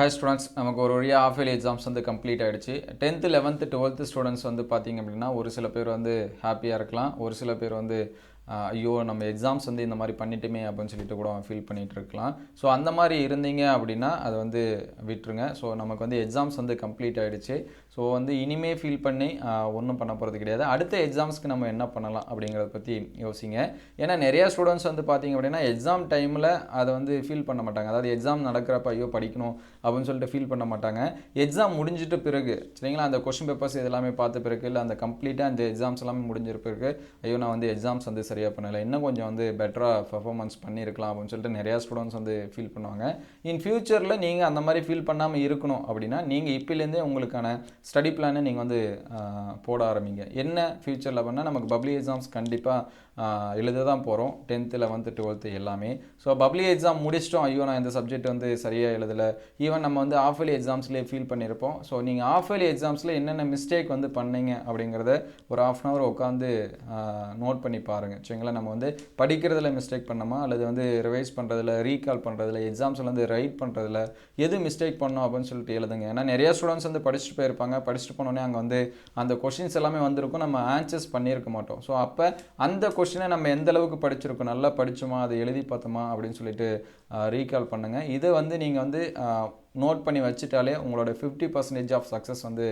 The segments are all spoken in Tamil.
ஹாய் ஸ்டூடெண்ட்ஸ் நமக்கு ஒரு வழியாக ஆஃப் இயர்லி எக்ஸாம்ஸ் வந்து கம்ப்ளீட் ஆகிடுச்சு டென்த்து லெவன்த்து டுவெல்த்து ஸ்டூடெண்ட்ஸ் வந்து பார்த்தீங்க அப்படின்னா ஒரு சில பேர் வந்து ஹாப்பியாக இருக்கலாம். ஒரு சில பேர் வந்து ஐயோ நம்ம எக்ஸாம்ஸ் வந்து இந்த மாதிரி பண்ணிட்டுமே அப்படின்னு சொல்லிட்டு கூட ஃபீல் பண்ணிகிட்டு இருக்கலாம். ஸோ அந்த மாதிரி இருந்தீங்க அப்படின்னா அதை வந்து விட்டுருங்க. ஸோ நமக்கு வந்து எக்ஸாம்ஸ் வந்து கம்ப்ளீட் ஆகிடுச்சு ஸோ வந்து இனிமே ஃபீல் பண்ணி ஒன்றும் பண்ண போகிறது கிடையாது. அடுத்த எக்ஸாம்ஸ்க்கு நம்ம என்ன பண்ணலாம் அப்படிங்கிறத பற்றி யோசிங்க. ஏன்னா நிறையா ஸ்டூடெண்ட்ஸ் வந்து பார்த்தீங்க அப்படின்னா எக்ஸாம் டைமில் அதை வந்து ஃபீல் பண்ண மாட்டாங்க. அதாவது எக்ஸாம் நடக்கிறப்ப ஐயோ படிக்கணும் அப்படின்னு சொல்லிட்டு ஃபீல் பண்ண மாட்டாங்க. எக்ஸாம் முடிஞ்சிட்ட பிறகு சரிங்களா? அந்த கொஷின் பேப்பர்ஸ் இதெல்லாமே பார்த்த பிறகு இல்லை அந்த கம்ப்ளீட்டாக அந்த எக்ஸாம்ஸ் எல்லாமே முடிஞ்சிருப்பிருக்கு ஐயோ நான் வந்து எக்ஸாம்ஸ் வந்து சரியாக பண்ணலை. இன்னும் கொஞ்சம் வந்து பெட்டராக பர்ஃபார்மன்ஸ் பண்ணியிருக்கலாம் அப்படின்னு சொல்லிட்டு நிறையா ஸ்டூடெண்ட்ஸ் வந்து ஃபீல் பண்ணுவாங்க. இன் ஃபியூச்சரில் நீங்கள் அந்த மாதிரி ஃபீல் பண்ணாமல் இருக்கணும் அப்படின்னா நீங்கள் இப்போலேருந்தே உங்களுக்கான ஸ்டடி பிளானை நீங்கள் வந்து போட ஆரம்பிங்க. என்ன ஃபியூச்சரில் பண்ணால் நமக்கு பப்ளிக் எக்ஸாம்ஸ் கண்டிப்பாக எழுத தான் போகிறோம் டென்த்து லெவன்த்து டுவெல்த்து எல்லாமே. ஸோ பப்ளிக் எக்ஸாம் முடிச்சிட்டோம். ஐயோ நான் இந்த சப்ஜெக்ட் வந்து சரியாக எழுதலை. ஈவன் நம்ம வந்து ஆஃப் இயர்லி எக்ஸாம்ஸ்லேயே ஃபீல் பண்ணியிருப்போம் ஸோ நீங்கள் ஆஃப் இயர்லி எக்ஸாம்ஸில் என்னென்ன மிஸ்டேக் வந்து பண்ணீங்க அப்படிங்கிறத ஒரு ஆஃப் அன் ஹவர் உட்காந்து நோட் பண்ணி பாருங்கள் சரிங்களா? நம்ம வந்து படிக்கிறதுல மிஸ்டேக் பண்ணோமா? அல்லது வந்து ரிவைஸ் பண்ணுறதுல ரீகால் பண்ணுறதுல எக்ஸாம்ஸில் வந்து ரைட் பண்ணுறதுல எது மிஸ்டேக் பண்ணோம் அப்படின்னு சொல்லிட்டு எழுதுங்க. ஏன்னா நிறைய ஸ்டூடெண்ட்ஸ் வந்து படிச்சுட்டு போயிருப்பாங்க. படிச்சுட்டு போனோடனே அங்கே வந்து அந்த கொஷின்ஸ் எல்லாமே வந்திருக்கும். நம்ம ஆன்சர்ஸ் பண்ணியிருக்க மாட்டோம். ஸோ அப்போ அந்த கொஷின் நம்ம எந்த அளவுக்கு படிச்சிருக்கோம்? நல்லா படிச்சோமா? அதை எழுதி பார்த்தோமா? அப்படின்னு சொல்லிட்டு ரீகால் பண்ணுங்கள் இதை வந்து நீங்கள் வந்து நோட் பண்ணி வச்சுட்டாலே உங்களோட ஃபிஃப்டி பர்சன்டேஜ் ஆஃப் சக்ஸஸ் வந்து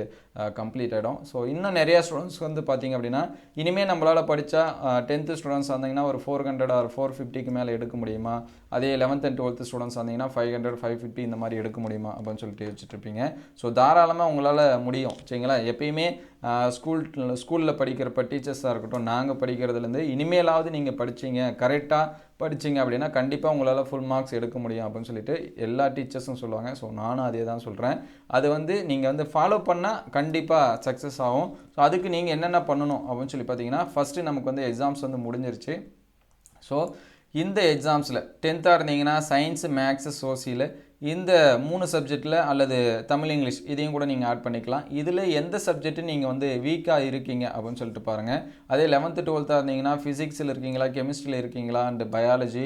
கம்ப்ளீட் ஆகிடும் ஸோ இன்னும் நிறையா ஸ்டூடெண்ட்ஸ் வந்து பார்த்தீங்க அப்படின்னா இனிமேல் நம்மளால் படித்தா டென்த்து ஸ்டூடெண்ட்ஸ் வந்தீங்கன்னா ஒரு ஃபோர் ஹண்ட்ரட் ஆர் ஃபோர் ஃபிஃப்டிக்கு மேலே எடுக்க முடியுமா? அதே லெவன்த் அண்ட் டுவெல்த்து ஸ்டூடெண்ட்ஸ் வந்தீங்கன்னா ஃபைவ் ஹண்ட்ரட் ஃபைவ் ஃபிஃப்டி இந்த மாதிரி எடுக்க முடியுமா? அப்படின்னு சொல்லிட்டு வச்சுட்ருப்பீங்க ஸோ தாராளமாக உங்களால் முடியும். சரிங்களா? எப்பயுமே ஸ்கூல் ஸ்கூலில் படிக்கிறப்ப டீச்சர்ஸாக இருக்கட்டும் நாங்கள் படிக்கிறதுலேருந்து இனிமேலாவது நீங்கள் படிச்சீங்க கரெக்டாக படிச்சீங்க அப்படின்னா கண்டிப்பாக உங்களால் ஃபுல் மார்க்ஸ் எடுக்க முடியும் அப்படின்னு சொல்லிட்டு எல்லா டீச்சர்ஸும் சொல்லுவாங்க. ஸோ நானும் அதே தான் சொல்கிறேன் அது வந்து நீங்கள் வந்து ஃபாலோ பண்ணால் கண்டிப்பாக சக்ஸஸ் ஆகும். ஸோ அதுக்கு நீங்கள் என்னென்ன பண்ணணும் அப்படின்னு சொல்லி பார்த்தீங்கன்னா ஃபஸ்ட்டு நமக்கு வந்து எக்ஸாம்ஸ் வந்து முடிஞ்சிருச்சு. ஸோ இந்த எக்ஸாம்ஸில் டென்த்தாக இருந்தீங்கன்னா சயின்ஸு மேக்ஸு சோசியல் இந்த மூணு சப்ஜெக்டில் அல்லது தமிழ் இங்கிலீஷ் இதையும் கூட நீங்கள் ஆட் பண்ணிக்கலாம். இதில் எந்த சப்ஜெக்ட்டு நீங்கள் வந்து வீக்காக இருக்கீங்க அப்படின்னு சொல்லிட்டு பாருங்கள் அதே லெவன்த்து டுவெல்த்தாக இருந்தீங்கன்னா ஃபிசிக்ஸில் இருக்கீங்களா கெமிஸ்ட்ரியில் இருக்கீங்களா and biology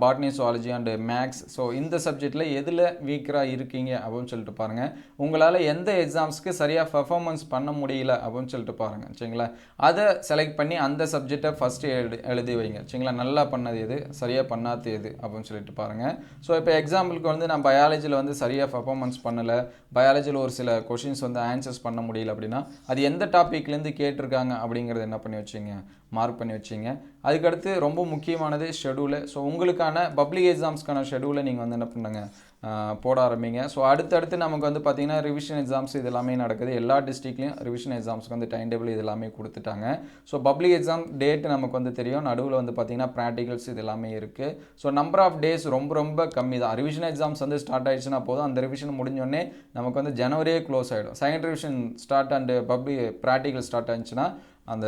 botany zoology and maths so இந்த சப்ஜெக்டில் எதில் வீக்கராக இருக்கீங்க அப்படின்னு சொல்லிட்டு பாருங்கள் உங்களால் எந்த எக்ஸாம்ஸ்க்கு சரியாக பர்ஃபார்மன்ஸ் பண்ண முடியல அப்படின்னு சொல்லிட்டு பாருங்கள் சரிங்களா? அதை செலக்ட் பண்ணி அந்த சப்ஜெக்டை ஃபஸ்ட்டு எழு எழுதி வைங்க. சரிங்களா? நல்லா பண்ணது எது? சரியாக பண்ணாது எது? அப்படின்னு சொல்லிட்டு பாருங்கள் ஸோ இப்போ எக்ஸாம்பிளுக்கு வந்து நான் பயாலஜியில் வந்து சரியாக பர்ஃபார்மன்ஸ் பண்ணலை. பயாலஜியில் ஒரு சில கொஷின்ஸ் வந்து ஆன்சர்ஸ் பண்ண முடியல அப்படின்னா அது எந்த டாப்பிக்லேருந்து கேட்டிருக்காங்க அப்படிங்கிறத என்ன பண்ணி வச்சுங்க? மார்க் பண்ணி வச்சிங்க. அதுக்கடுத்து ரொம்ப முக்கியமானது ஷெடியூலு ஸோ உங்களுக்கான பப்ளிக் எக்ஸாம்ஸ்க்கான ஷெடியூலை நீங்கள் வந்து என்ன பண்ணுங்க? போட ஆரம்பிங்க. ஸோ அடுத்தடுத்து நமக்கு வந்து பார்த்தீங்கன்னா ரிவிஷன் எக்ஸாம்ஸ் இது எல்லாமே நடக்குது. எல்லா டிஸ்ட்ரிக்ட்லேயும் ரிவிஷன் எக்ஸாம்ஸ்க்கு வந்து டைம் டேபிள் இது எல்லாமே கொடுத்துட்டாங்க. ஸோ பப்ளிக் எக்ஸாம் டேட் நமக்கு வந்து தெரியும். நடுவில் வந்து பார்த்தீங்கன்னா ப்ராக்டிகல்ஸ் இது எல்லாமே இருக்குது ஸோ நம்பர் ஆஃப் டேஸ் ரொம்ப ரொம்ப கம்மி தான். ரிவிஷன் எக்ஸாம்ஸ் வந்து ஸ்டார்ட் ஆயிடுச்சுன்னா போதும். அந்த ரிவிஷன் முடிஞ்சோடனே நமக்கு வந்து ஜனவரியே க்ளோஸ் ஆகிடும் second revision start and public practical start ஆச்சுன்னா அந்த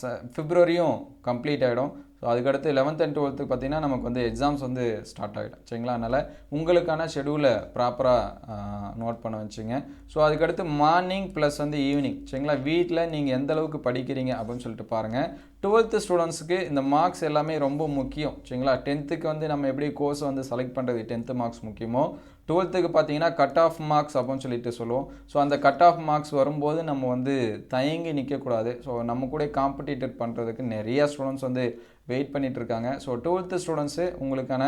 ச பிப்ரவரியும் கம்ப்ளீட் ஆகிடும் ஸோ அதுக்கடுத்து லெவன்த் அண்ட் டுவெல்த்துக்கு பார்த்தீங்கன்னா நமக்கு வந்து எக்ஸாம்ஸ் வந்து ஸ்டார்ட் ஆகிடும் சரிங்களா? அதனால் உங்களுக்கான ஷெடியூலை ப்ராப்பராக நோட் பண்ண வச்சுங்க. ஸோ அதுக்கடுத்து மார்னிங் ப்ளஸ் வந்து ஈவினிங் சரிங்களா? வீட்டில் நீங்கள் எந்த அளவுக்கு படிக்கிறீங்க அப்படின்னு சொல்லிட்டு பாருங்கள் டுவெல்த்து ஸ்டூடெண்ட்ஸுக்கு இந்த மார்க்ஸ் எல்லாமே ரொம்ப முக்கியம். சரிங்களா? டென்த்துக்கு வந்து நம்ம எப்படி கோர்ஸ் வந்து செலக்ட் பண்ணுறது டென்த்து மார்க்ஸ் முக்கியமோ? டுவெல்த்துக்கு பார்த்தீங்கன்னா கட் ஆஃப் மார்க்ஸ் அப்படின்னு சொல்லிட்டு சொல்லுவோம். ஸோ அந்த கட் ஆஃப் மார்க்ஸ் வரும்போது நம்ம வந்து தயங்கி நிற்கக்கூடாது ஸோ நம்ம கூட காம்படிட்டர் பண்ணுறதுக்கு நிறையா ஸ்டூடெண்ட்ஸ் வந்து வெயிட் பண்ணிகிட்ருக்காங்க இருக்காங்க ஸோ டுவெல்த்து ஸ்டூடெண்ட்ஸு உங்களுக்கான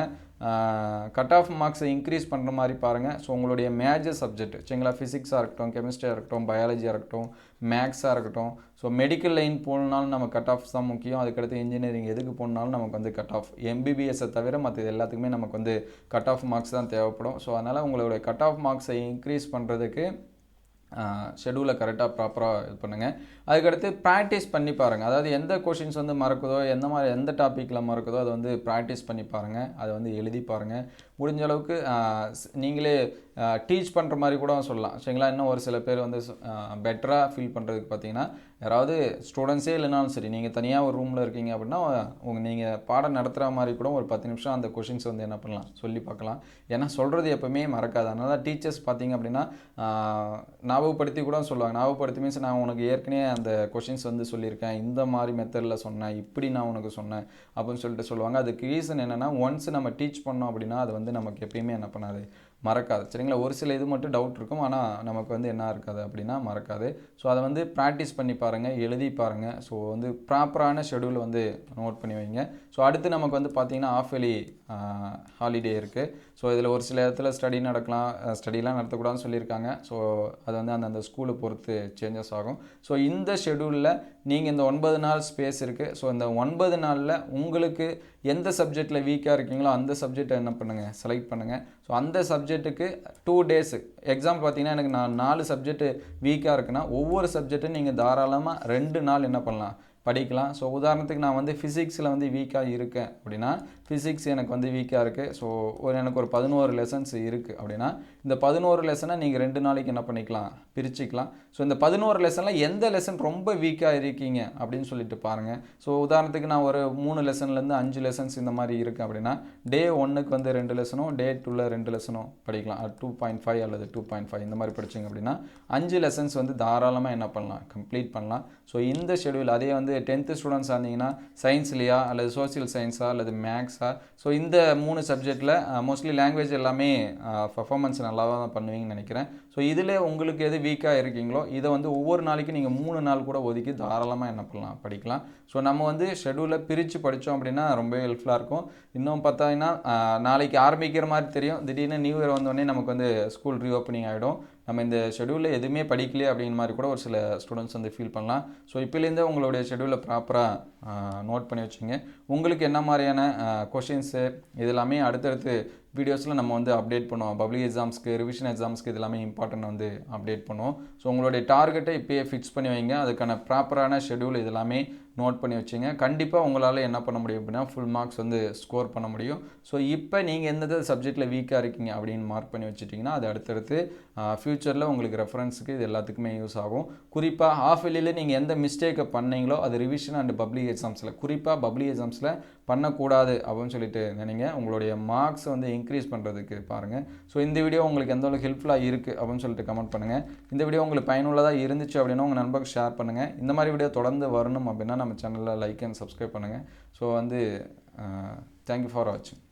கட் ஆஃப் மார்க்ஸை இன்க்ரீஸ் பண்ணுற மாதிரி பாருங்கள் ஸோ உங்களுடைய மேஜர் சப்ஜெக்ட் சரிங்களா? ஃபிசிக்ஸாக இருக்கட்டும் கெமிஸ்ட்ரியாக இருக்கட்டும் பயாலஜியாக இருக்கட்டும் மேக்ஸாக இருக்கட்டும். ஸோ மெடிக்கல் லைன் போகணுனாலும் நம்ம கட் ஆஃப் தான் முக்கியம். அதுக்கடுத்து இன்ஜினியரிங் எதுக்கு போகணுனாலும் நமக்கு வந்து கட் ஆஃப் எம்பிபிஎஸ்ஸை தவிர மற்ற இது எல்லாத்துக்குமே நமக்கு வந்து கட் ஆஃப் மார்க்ஸ் தான் தேவைப்படும். ஸோ அதனால் உங்களுடைய கட் ஆஃப் மார்க்ஸை இன்க்ரீஸ் பண்ணுறதுக்கு ஷெடியூலை கரெக்டாக ப்ராப்பராக இது பண்ணுங்கள் அதுக்கடுத்து ப்ராக்டிஸ் பண்ணி பாருங்கள் அதாவது எந்த கொஷின்ஸ் வந்து மறக்குதோ எந்த மாதிரி எந்த டாப்பிக்கில் மறக்குதோ அதை வந்து ப்ராக்டிஸ் பண்ணி பாருங்கள் அதை வந்து எழுதி பாருங்கள் முடிஞ்ச அளவுக்கு நீங்களே டீச் பண்ணுற மாதிரி கூட சொல்லலாம். சரிங்களா? இன்னும் ஒரு சில பேர் வந்து பெட்டராக ஃபீல் பண்ணுறதுக்கு பார்த்தீங்கன்னா யாராவது ஸ்டூடெண்ட்ஸே இல்லைனாலும் சரி நீங்கள் தனியாக ஒரு ரூமில் இருக்கீங்க அப்படின்னா உங்கள் நீங்கள் பாடம் நடத்துகிற மாதிரி கூட ஒரு பத்து நிமிஷம் அந்த கொஷின்ஸ் வந்து என்ன பண்ணலாம்? சொல்லி பார்க்கலாம். ஏன்னா சொல்கிறது எப்போவுமே மறக்காது. அதனால் தான் டீச்சர்ஸ் பார்த்தீங்க அப்படின்னா ஞாபகப்படுத்தி கூட சொல்லுவாங்க. ஞாபகப்படுத்தி மீன்ஸ் நான் உனக்கு ஏற்கனவே அந்த கொஷின்ஸ் வந்து சொல்லியிருக்கேன். இந்த மாதிரி மெத்தடில் சொன்னேன். இப்படி நான் உனக்கு சொன்னேன். அப்படின்னு சொல்லிட்டு சொல்லுவாங்க. அதுக்கு ரீசன் என்னென்னா ஒன்ஸ் நம்ம டீச் பண்ணோம் அப்படின்னா அது வந்து நமக்கு எப்பயுமே என்ன பண்ணாது? மறக்காது. சரிங்களா? ஒரு சில இது மட்டும் டவுட் இருக்கும். ஆனால் நமக்கு வந்து என்ன இருக்காது அப்படின்னா மறக்காது. ஸோ அதை வந்து ப்ராக்டிஸ் பண்ணி பாருங்கள் எழுதி பாருங்கள் ஸோ வந்து ப்ராப்பரான ஷெடியூல் வந்து நோட் பண்ணி வைங்க. ஸோ அடுத்து நமக்கு வந்து பார்த்தீங்கன்னா ஆஃப் வெளி ஹாலிடே இருக்குது ஸோ இதில் ஒரு சில இடத்துல ஸ்டடி நடக்கலாம். ஸ்டடிலாம் நடத்தக்கூடாதுன்னு சொல்லியிருக்காங்க. ஸோ அது வந்து அந்தந்த ஸ்கூலை பொறுத்து சேஞ்சஸ் ஆகும். ஸோ இந்த ஷெடியூலில் நீங்கள் இந்த ஒன்பது நாள் ஸ்பேஸ் இருக்குது ஸோ இந்த ஒன்பது நாளில் உங்களுக்கு எந்த சப்ஜெக்டில் வீக்காக இருக்கீங்களோ அந்த சப்ஜெக்டை என்ன பண்ணுங்கள் செலக்ட் பண்ணுங்கள் ஸோ அந்த சப்ஜெக்ட்டுக்கு டூ டேஸு எக்ஸாம் பார்த்தீங்கன்னா எனக்கு நான் நாலு சப்ஜெக்ட் வீக்காக இருக்குன்னா ஒவ்வொரு சப்ஜெக்ட்டும் நீங்கள் தாராளமாக ரெண்டு நாள் என்ன பண்ணலாம்? படிக்கலாம். ஸோ உதாரணத்துக்கு நான் வந்து ஃபிசிக்ஸில் வந்து வீக்காக இருக்கேன் அப்படின்னா ஃபிசிக்ஸ் எனக்கு வந்து வீக்காக இருக்குது ஸோ ஒரு எனக்கு ஒரு பதினோரு லெசன்ஸ் இருக்குது அப்படின்னா இந்த பதினோரு லெசனை நீங்கள் ரெண்டு நாளைக்கு என்ன பண்ணிக்கலாம்? பிரிச்சுக்கலாம். ஸோ இந்த பதினோரு லெசனில் எந்த லெசன் ரொம்ப வீக்காக இருக்கீங்க அப்படின்னு சொல்லிட்டு பாருங்கள் ஸோ உதாரணத்துக்கு நான் ஒரு மூணு லெசன்லேருந்து அஞ்சு லெசன்ஸ் இந்த மாதிரி இருக்குது அப்படின்னா டே ஒன்றுக்கு வந்து ரெண்டு லெசனும் டே டூவில் ரெண்டு லெசனும் படிக்கலாம். டூ பாயிண்ட் ஃபைவ் அல்லது டூ பாயிண்ட் ஃபைவ் இந்த மாதிரி படிச்சிங்க அப்படின்னா அஞ்சு லெசன்ஸ் வந்து தாராளமாக என்ன பண்ணலாம்? கம்ப்ளீட் பண்ணலாம். ஸோ இந்த ஷெடியூல் அதே வந்து டென்த்து ஸ்டூடெண்ட்ஸாக இருந்தீங்கன்னா சயின்ஸ்லையா அல்லது சோசியல் சயின்ஸா அல்லது மேக்ஸ் ஸோ இந்த மூணு சப்ஜெக்டில் மோஸ்ட்லி லாங்குவேஜ் எல்லாமே பர்ஃபார்மன்ஸ் நல்லா தான் பண்ணுவீங்கன்னு நினைக்கிறேன். ஸோ இதில் உங்களுக்கு எது வீக்காக இருக்கீங்களோ இதை வந்து ஒவ்வொரு நாளைக்கு நீங்கள் மூணு நாள் கூட ஒதுக்கி தாராளமாக என்ன பண்ணலாம் படிக்கலாம். ஸோ நம்ம வந்து ஷெடியூலை பிரித்து படித்தோம் அப்படின்னா ரொம்ப ஹெல்ப்ஃபுல்லாக இருக்கும். இன்னும் பார்த்தீங்கன்னா uh, நாளைக்கு ஆரம்பிக்கிற மாதிரி தெரியும். திடீர்னு நியூ இயர் வந்தோடனே நமக்கு வந்து ஸ்கூல் ரீஓப்பனிங் ஆகிடும் நம்ம இந்த ஷெடியூலில் எதுவுமே படிக்கலையே அப்படிங்கிற மாதிரி கூட ஒரு சில ஸ்டூடெண்ட்ஸ் வந்து ஃபீல் பண்ணலாம். ஸோ இப்போலேருந்தே உங்களுடைய ஷெடியூலை ப்ராப்பராக நோட் பண்ணி வச்சுங்க உங்களுக்கு என்ன மாதிரியான கொஷின்ஸு இதெல்லாமே அடுத்தடுத்து வீடியோஸில் நம்ம வந்து அப்டேட் பண்ணுவோம். பப்ளிக் எக்ஸாம்ஸ்க்கு ரிவிஷன் எக்ஸாம்ஸ்க்கு இது எல்லாமே இம்பார்ட்டன்ட் வந்து அப்டேட் பண்ணுவோம். ஸோ உங்களுடைய டார்கெட்டை இப்போயே ஃபிக்ஸ் பண்ணி வைங்க. அதுக்கான ப்ராப்பரான ஷெடியூல் இதெல்லாமே நோட் பண்ணி வச்சுங்க. கண்டிப்பாக உங்களால் என்ன பண்ண முடியும் அப்படின்னா ஃபுல் மார்க்ஸ் வந்து ஸ்கோர் பண்ண முடியும். ஸோ இப்போ நீங்கள் எந்தெந்த சப்ஜெக்ட்டில் வீக்காக இருக்கீங்க அப்படின்னு மார்க் பண்ணி வச்சுட்டிங்கன்னா அது அடுத்தடுத்து ஃப்யூச்சரில் உங்களுக்கு ரெஃபரன்ஸுக்கு இது எல்லாத்துக்குமே யூஸ் ஆகும். குறிப்பாக ஆஃப் வெளியில் நீங்கள் எந்த மிஸ்டேக்கை பண்ணீங்களோ அது ரிவிஷன் அண்ட் பப்ளிக் எக்ஸாம்ஸில் குறிப்பாக பப்ளிக் எக்ஸாம்ஸில் பண்ணக்கூடாது அப்படின்னு சொல்லிட்டு நினைங்க. உங்களுடைய மார்க்ஸ் வந்து இன்க்ரீஸ் பண்ணுறதுக்கு பாருங்கள் ஸோ இந்த வீடியோ உங்களுக்கு எந்த அளவுக்கு ஹெல்ப்ஃபுல்லாக இருக்குது அப்படின்னு சொல்லிட்டு கமெண்ட் பண்ணுங்கள் இந்த வீடியோ உங்களுக்கு பயனுள்ளதாக இருந்துச்சு அப்படின்னா உங்கள் நண்பருக்கு ஷேர் பண்ணுங்கள் இந்த மாதிரி வீடியோ தொடர்ந்து வரணும் அப்படின்னா நம்ம சேனலில் லைக் அண்ட் சப்ஸ்கிரைப் பண்ணுங்கள் ஸோ வந்து தேங்க்யூ ஃபார் வாட்சிங்